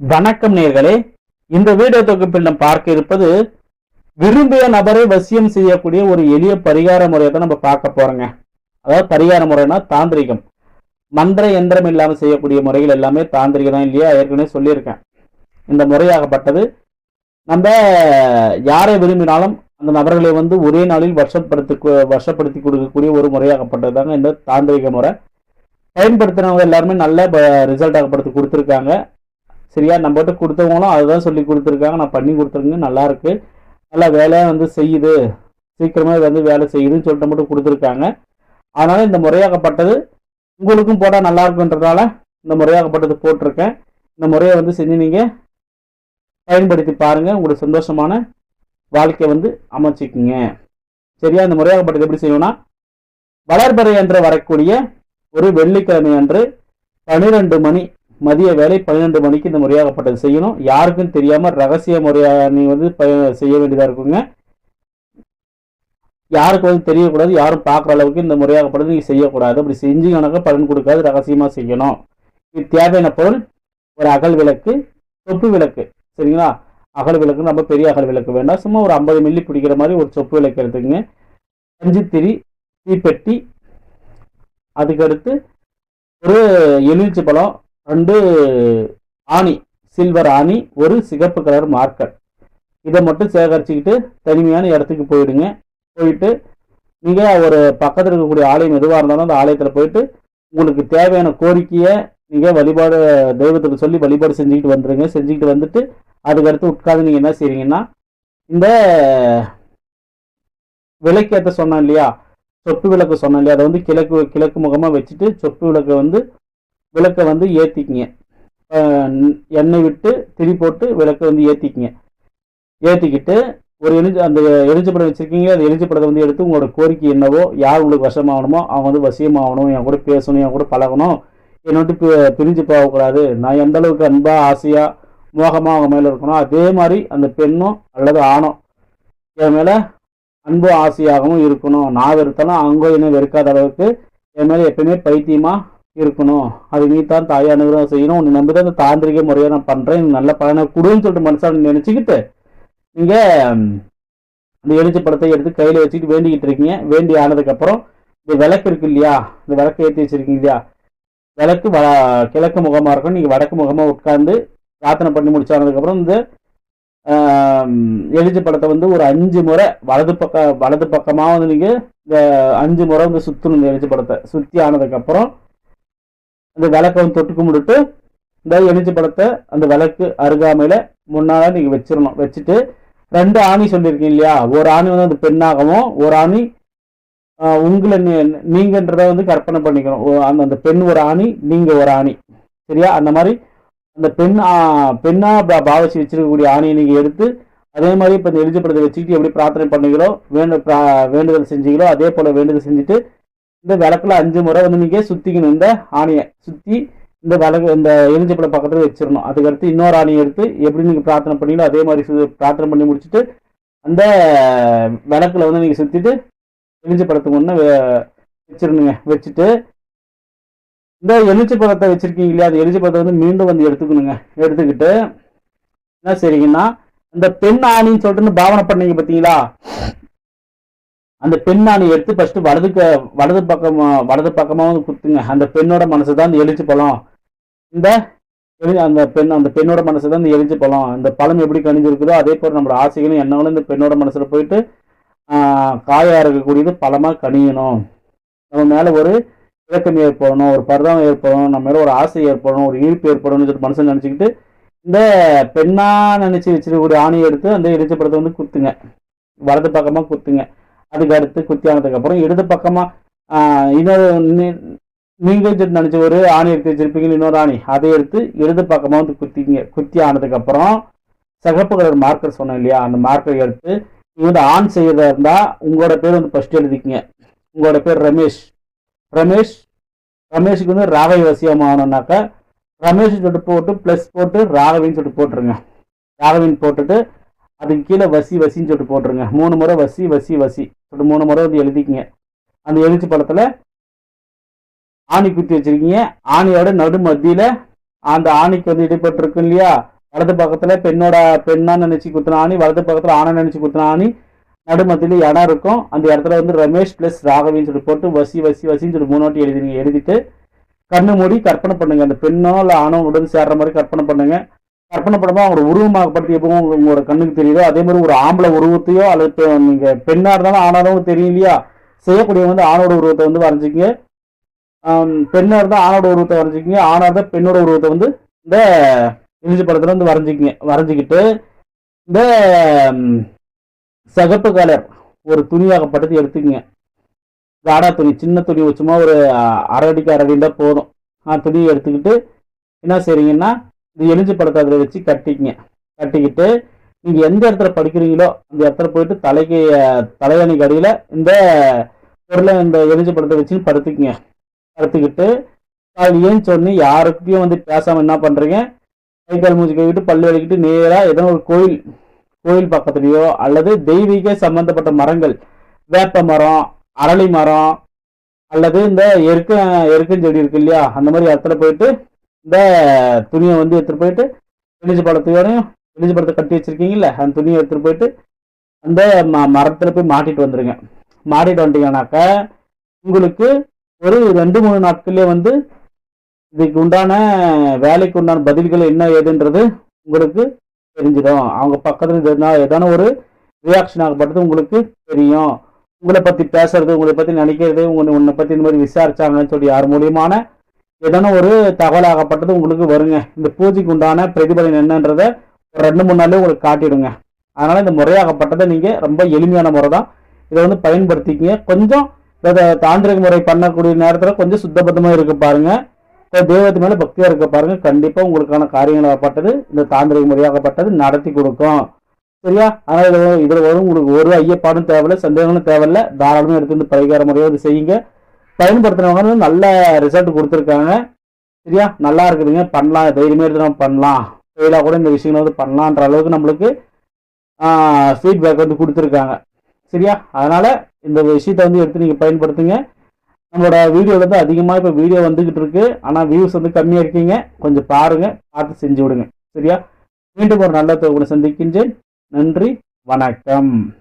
வணக்கம் நேர்களே இந்த வீடியோ தொகுப்பில் நம்ம பார்க்க இருப்பது விரும்பிய நபரை வசியம் செய்யக்கூடிய ஒரு எளிய பரிகார முறையை தான் நம்ம பார்க்க போறோங்க. அதாவது பரிகார முறைனா தாந்திரிகம். மந்திர எந்திரம் இல்லாமல் செய்யக்கூடிய முறைகள் எல்லாமே தாந்திரிகம் தான் இல்லையா? ஏற்கனவே சொல்லியிருக்கேன். இந்த முறையாகப்பட்டது. நம்ம யாரை விரும்பினாலும் அந்த நபர்களை வந்து ஒரே நாளில் வருஷப்படுத்தி வருஷப்படுத்தி கொடுக்கக்கூடிய ஒரு முறையாகப்பட்டது தாங்க இந்த தாந்திரிக முறை. பயன்படுத்தினவங்க எல்லாருமே நல்ல ரிசல்ட் ஆகப்படுத்தி கொடுத்துருக்காங்க. சரியா நம்மகிட்ட கொடுத்தவங்களும் அதுதான் சொல்லி கொடுத்துருக்காங்க. நான் பண்ணி கொடுத்துருங்க நல்லா இருக்கு. நல்லா வேலையாக வந்து செய்யுது. சீக்கிரமாக வந்து வேலை செய்யுதுன்னு சொல்லிட்டு மட்டும் கொடுத்துருக்காங்க. அதனால இந்த முறையாகப்பட்டது உங்களுக்கும் போட்டால் நல்லா இருக்குன்றதால இந்த முறையாகப்பட்டது போட்டிருக்கேன். இந்த முறையை வந்து செஞ்சு நீங்கள் பயன்படுத்தி பாருங்கள் உங்களுக்கு சந்தோஷமான வாழ்க்கையை வந்து அமைச்சிக்குங்க. சரியா? இந்த முறையாகப்பட்டது எப்படி செய்யணும்னா வளர்பறை என்று வரக்கூடிய ஒரு வெள்ளிக்கிழமை அன்று பன்னிரெண்டு மணி மதிய வேலை பன்னிரெண்டு மணிக்கு இந்த முறையாகப்பட்டது. செய்யணும். யாருக்கும் தெரியாம ரகசிய முறையாக நீ வந்து ப- செய்ய வேண்டியதா இருக்குங்க. யாருக்கு வந்து தெரியக்கூடாது யாரும் பார்க்குற அளவுக்கு இந்த முறையாகப்பட்டது நீங்க செய்யக்கூடாது. அப்படி செஞ்சீங்கன்னாக்கா பலன் கொடுக்காது ரகசியமா செய்யணும். இது தேவையான பொருள் ஒரு அகல் விளக்கு சொப்பு விளக்கு. சரிங்களா? அகல் விளக்கு நம்ம பெரிய அகல் விளக்கு வேண்டாம். சும்மா ஒரு ஐம்பது மில்லி பிடிக்கிற மாதிரி ஒரு சொப்பு விளக்கு எடுத்துக்கங்க. பஞ்சுத்திரி தீப்பெட்டி அதுக்கடுத்து ஒரு எலுமிச்சை பழம் ரெண்டு ஆணி சில்வர் ஆணி ஒரு சிகப்பு கலர் மார்க்கர் இதை மட்டும் சேகரிச்சுக்கிட்டு தனிமையான இடத்துக்கு போயிடுங்க. போயிட்டு நீங்கள் ஒரு பக்கத்தில் இருக்கக்கூடிய ஆலயம் எதுவாக இருந்தாலும் அந்த ஆலயத்தில் போயிட்டு உங்களுக்கு தேவையான கோரிக்கையை நீங்கள் வழிபாடு தெய்வத்துக்கு சொல்லி வழிபாடு செஞ்சுக்கிட்டு வந்துடுங்க செஞ்சுக்கிட்டு வந்துட்டு அதுக்கடுத்து உட்காந்து நீங்கள் என்ன செய்றீங்கன்னா இந்த விளக்கேற்ற சொன்னேன் இல்லையா? சொப்பு விளக்கு சொன்னேன் இல்லையா? அதை வந்து கிழக்கு கிழக்கு முகமாக வச்சுட்டு சொப்பு விளக்கை வந்து விளக்கை வந்து ஏற்றிக்கிங்க எண்ணெய் விட்டு திரி போட்டு விளக்கை வந்து ஏற்றிக்கிங்க ஏற்றிக்கிட்டு ஒரு எழுஞ்சி அந்த எலிஜிபடம் வச்சுருக்கீங்க அந்த எலிஜிபடத்தை வந்து எடுத்து உங்களோட கோரிக்கை என்னவோ யார் உங்களுக்கு வசமாகணுமோ அவங்க வந்து வசியமாகணும் என் கூட பேசணும் என் கூட பழகணும் என்னை விட்டு பி- பிரிஞ்சு போகக்கூடாது. நான் எந்த அளவுக்கு அன்பாக ஆசையாக மோகமாக அவங்க மேலே இருக்கணும் அதே மாதிரி அந்த பெண்ணும் அல்லது ஆணும் என் மேலே அன்பு ஆசையாகவும் இருக்கணும். நான் வெறுத்தாலும் அவங்க என்ன வெறுக்காத அளவுக்கு என் மேலே எப்பயுமே பைத்தியமாக இருக்கணும். அது நீ தான் தாய் அனுகிரகம் செய்யணும். உன்னை நம்பி தான் இந்த தாந்திரிக முறையை நான் பண்ணுறேன் நல்ல பலனை கொடுன்னு சொல்லிட்டு மனசாக நினச்சிக்கிட்டு நீங்கள் இந்த எழுச்சி படத்தை எடுத்து கையில் வச்சுக்கிட்டு வேண்டிக்கிட்டு இருக்கீங்க. வேண்டி ஆனதுக்கப்புறம் இந்த விளக்கு இருக்கு இல்லையா? இந்த விளக்கு ஏற்றி வச்சுருக்கீங்க இல்லையா? விளக்கு வ கிழக்கு முகமாக இருக்கும் நீங்கள் வடக்கு முகமாக உட்கார்ந்து பிரார்த்தனை பண்ணி முடிச்சானதுக்கப்புறம் இந்த எழுச்சி படத்தை வந்து ஒரு அஞ்சு முறை வலது பக்கம் வலது பக்கமாக வந்து நீங்கள் இந்த அஞ்சு முறை வந்து சுற்றணும் இந்த எழுச்சி படத்தை. சுற்றி ஆனதுக்கப்புறம் அந்த விளக்கை வந்து தொட்டு கும்பிட்டுட்டு இந்த எழுச்சி பழத்தை அந்த விளக்கு அருகாமையில் முன்னால் நீங்கள் வச்சிடணும் வச்சுட்டு ரெண்டு ஆணி சொல்லியிருக்கீங்க இல்லையா? ஒரு ஆணி வந்து அந்த பெண்ணாகவும் ஒரு ஆணி உங்களை நீங்கன்றதை வந்து கற்பனை பண்ணிக்கணும். ஓ, அந்த அந்த பெண் ஒரு ஆணி நீங்கள் ஒரு ஆணி. சரியா? அந்த மாதிரி அந்த பெண் பெண்ணாக பெண்ணா பாவிச்சு வச்சிருக்கக்கூடிய ஆணியை நீங்கள் எடுத்து அதே மாதிரி இப்போ இந்த எழுச்சப்படத்தை வச்சுக்கிட்டு எப்படி பிரார்த்தனை பண்ணுகிறோ வேண்டு வேண்டுதல் செஞ்சீங்களோ அதே போல் வேண்டுதல் செஞ்சுட்டு இந்த விளக்குல அஞ்சு முறை வந்து நீங்கள் சுற்றிக்கணும் இந்த ஆணையை சுற்றி இந்த விளக்கு இந்த எலிஞ்சப்பட பக்கத்தில் வச்சிடணும். அதுக்கடுத்து இன்னொரு ஆணையை எடுத்து எப்படி நீங்கள் பிரார்த்தனை பண்ணீங்களோ அதே மாதிரி சு- பிரார்த்தனை பண்ணி முடிச்சுட்டு அந்த விளக்குல வந்து நீங்கள் சுற்றிட்டு எலிஞ்ச ஒன்று முன்னே வச்சிடணுங்க. வச்சுட்டு இந்த எலுச்சி பழத்தை வச்சிருக்கீங்க இல்லையா? அந்த எலுச்சி பழத்தை வந்து மீண்டும் வந்து எடுத்துக்கணுங்க. எடுத்துக்கிட்டு என்ன சரிங்கன்னா அந்த பெண் ஆணின்னு சொல்லிட்டு பாவனை பண்ணீங்க பார்த்தீங்களா அந்த பெண் ஆணி எடுத்து ஃபர்ஸ்ட் வலதுக்கு வலது பக்கமா வலது பக்கமாகவும் வந்து குத்துங்க. அந்த பெண்ணோட மனசு தான் இந்த எலிச்சி பழம் இந்த அந்த பெண் அந்த பெண்ணோட மனசு தான் இந்த எழுச்சி பழம் இந்த பழம் எப்படி கணிஞ்சிருக்குதோ அதே போல் நம்மளோட ஆசைகளும் எண்ணங்களும் இந்த பெண்ணோட மனசில் போயிட்டு காயாக இருக்கக்கூடியது பழமாக கனியணும். நம்ம மேலே ஒரு இலக்கம் ஏற்படணும் ஒரு பரிதாபம் ஏற்படணும் நம்ம மேலே ஒரு ஆசை ஏற்படணும் ஒரு ஈர்ப்பு ஏற்படணும்னு சொல்லிட்டு மனசு நினச்சிக்கிட்டு இந்த பெண்ணாக நினச்சி வச்சிருக்கக்கூடிய ஆணியை எடுத்து அந்த எழுச்சி படத்தை வந்து குத்துங்க. வலது பக்கமாக குத்துங்க. அதுக்கு அடுத்து குத்தி ஆனதுக்கப்புறம் இடது பக்கமாக இன்னொரு நீ- நீங்க நினச்ச ஒரு ஆணி எடுத்து வச்சிருப்பீங்க இன்னொரு ஆணி. அதை எடுத்து இடது பக்கமாக வந்து குத்திங்க குத்தி ஆனதுக்கப்புறம் சிகப்பு கலர் மார்க்கர் சொன்னேன் இல்லையா? அந்த மார்க்கர் எடுத்து நீங்க வந்து ஆன் செய்யறதா இருந்தா உங்களோட பேர் வந்து ஃபர்ஸ்ட் எழுதிக்கங்க. உங்களோட பேர் ரமேஷ். ரமேஷ் ரமேஷுக்கு வந்து ராகவி வசியம் ரமேஷ் சொல்லிட்டு போட்டு ப்ளஸ் போட்டு ராகவின்னு சொல்லிட்டு போட்டுருங்க. ராகவின் போட்டுட்டு அதுக்கு கீழே வசி வசின்னு சொல்லிட்டு போட்டுருங்க. மூணு முறை வசி வசி வசி. சொல்லிட்டு மூணு முறை வந்து எழுதிக்கிங்க. அந்த எழுச்சி பழத்தில் ஆணி குத்தி வச்சிருக்கீங்க. ஆணியோட நடு மத்தியில் அந்த ஆணிக்கு வந்து இடைப்பட்டு இருக்கும் இல்லையா? வலது பக்கத்தில் பெண்ணோட பெண்ணா நினச்சி குத்தின ஆணி வலது பக்கத்தில் ஆணை நினச்சி குத்தின ஆணி நடுமத்தில இடம் இருக்கும். அந்த இடத்துல வந்து ரமேஷ் ப்ளஸ் ராகவின்னு சொல்லி போட்டு வசி வசி வசின்னு சொல்லி மூணு வாட்டி எழுதிங்க எழுதிட்டு கண்ணு மூடி கற்பனை பண்ணுங்க. அந்த பெண்ணோ இல்லை ஆணோ உடல் சேர்ற மாதிரி கற்பனை பண்ணுங்கள் கற்பனை படமா அவங்களோட உருவமாகப்படுத்தி எப்போ உங்களோட கண்ணுக்கு தெரியுதோ அதே மாதிரி ஒரு ஆம்பளை உருவத்தையோ அல்லது நீங்க பெண்ணா இருந்தாலும் ஆனாலும் தெரியும் இல்லையா செய்யக்கூடிய வந்து ஆணோட உருவத்தை வந்து வரைஞ்சிக்கங்க. பெண்ணா இருந்தால் ஆணோட உருவத்தை வரைஞ்சிக்கிங்க. ஆணா இருந்தால் பெண்ணோட உருவத்தை வந்து இந்த இழிஞ்சு படத்துல வந்து வரைஞ்சிக்கிங்க. வரைஞ்சிக்கிட்டு இந்த சகப்பு சிகப்பு கலர் ஒரு துணியாகப்பட்டது எடுத்துக்கிங்க. காடா துணி சின்ன துணி சும்மா ஒரு அரை அடிக்கு அரை அடி போதும். ஆ துணியை எடுத்துக்கிட்டு என்ன செய்றீங்கன்னா இது எலிஞ்சி படத்தை அதில் வச்சு கட்டிக்கங்க. கட்டிக்கிட்டு நீங்கள் எந்த இடத்துல படிக்கிறீங்களோ அந்த இடத்துல போயிட்டு தலைக்கு தலையணிக்கு தலையணைக்கு அடியில் இந்த பொருளை இந்த எலிஞ்சி படத்தை வச்சு படுத்துக்குங்க. படுத்துக்கிட்டு அது ஏன்னு சொன்னி யாருக்கிட்டையும் வந்து பேசாமல் என்ன பண்ணுறீங்க கை கால் மூஞ்சி கழுவிட்டு பல்லு வலிக்கிட்டு நேராக ஏதோ ஒரு கோயில் கோயில் பக்கத்துலேயோ அல்லது தெய்வீக சம்பந்தப்பட்ட மரங்கள் வேப்ப மரம் அரளி மரம் அல்லது இந்த எருக்க எருக்கஞ்செடி இருக்கு இல்லையா? அந்த மாதிரி இடத்துல போயிட்டு இந்த துணியை வந்து எடுத்துகிட்டு போயிட்டு எலிஜி வரையும் எலிஜி பழத்தை கட்டி வச்சிருக்கீங்கல்ல அந்த துணியை எடுத்துகிட்டு போயிட்டு அந்த ம மரத்தில் போய் மாட்டிட்டு வந்துடுங்க மாட்டிட்டு வந்துட்டீங்கன்னாக்கா உங்களுக்கு ஒரு ரெண்டு மூணு நாட்கள்லேயே வந்து இதுக்கு உண்டான வேலைக்கு உண்டான பதில்கள் என்ன ஏதுன்றது உங்களுக்கு தெரிஞ்சிடும். அவங்க பக்கத்தில் எதனா ஏதான ஒரு ரியாக்ஷன் ஆகப்பட்டது உங்களுக்கு தெரியும். உங்களை பற்றி பேசுறது உங்களை பற்றி நினைக்கிறது உங்களை உன்னை பற்றி இந்த மாதிரி விசாரிச்சாங்கன்னு சொல்லி யார் மூலியமான ஏதான ஒரு தகவலாகப்பட்டது உங்களுக்கு வருங்க. இந்த பூஜைக்கு உண்டான பிரதிபலன் என்னன்றதை ஒரு ரெண்டு மூணு நாளே உங்களுக்கு காட்டிடுங்க. அதனால இந்த முறையாகப்பட்டதை நீங்க ரொம்ப எளிமையான முறை தான் இதை வந்து பயன்படுத்திக்கங்க. கொஞ்சம் இதை தாந்திரிக முறை பண்ணக்கூடிய நேரத்தில் கொஞ்சம் சுத்தபத்தமாக இருக்க பாருங்க. தெய்வத்து மேலே பக்தியாக இருக்க பாருங்க. கண்டிப்பாக உங்களுக்கான காரியங்களாகப்பட்டது இந்த தாந்திரிக முறையாகப்பட்டது நடத்தி கொடுக்கும். சரியா? அதனால் இதில் இதில் வரும் உங்களுக்கு ஒரு ஐயப்பாடும் தேவையில்லை சந்தேகங்களும் தேவையில்லை. தாராளமாக எடுத்து வந்து பரிகார முறையாக இது செய்யுங்க. பயன்படுத்தினவங்க நல்ல ரிசல்ட் கொடுத்துருக்காங்க. சரியா? நல்லா இருக்குதுங்க. பண்ணலாம். தைரியமாக எடுத்து நம்ம பண்ணலாம். ஃபெயிலாக கூட இந்த விஷயங்கள் வந்து பண்ணலான்ற அளவுக்கு நம்மளுக்கு ஃபீட்பேக் வந்து கொடுத்துருக்காங்க. சரியா? அதனால் இந்த விஷயத்தை வந்து எடுத்து நீங்கள் பயன்படுத்துங்க. நம்மளோட வீடியோவில் வந்து அதிகமாக இப்போ வீடியோ வந்துக்கிட்டு இருக்கு. ஆனால் வியூஸ் வந்து கம்மியாக இருக்கீங்க. கொஞ்சம் பாருங்கள் பார்த்து செஞ்சு விடுங்க. சரியா? மீண்டும் ஒரு நல்ல தொகுப்பு சந்திக்கின்றேன். நன்றி. வணக்கம்.